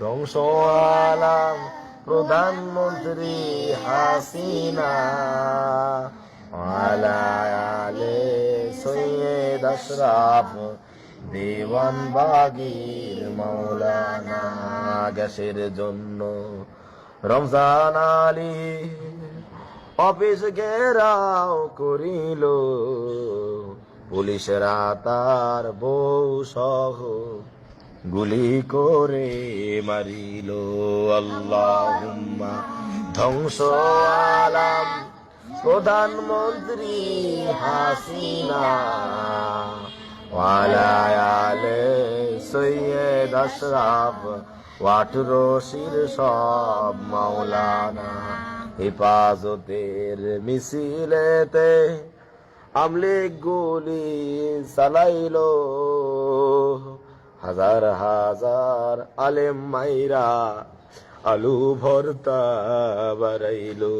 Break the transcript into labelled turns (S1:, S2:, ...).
S1: ধ্বংস আলাম প্রধানমন্ত্রী হাসিনা আলা আলে সৈয়দ আশরাফ দেওয়ান বাগির মাওলানা গ্যাসের জন্য রমজান আলী অফিস ঘেরাও করিল। পুলিশরা তার বউ সহ। গুলি করে মারিল। আল্লাহুম্মা ধ্বংস আলাম। প্রধানমন্ত্রী হাসিনা। ওয়ালায়ালে সৈয়দ আশরাফ। ওয়াট রশির সব মাওলানা হেফাজতের মিছিলেতে আমলে গুলি চালাইলো। হাজার হাজার আলেম মাইরা আলু ভর্তা বাড়াইলো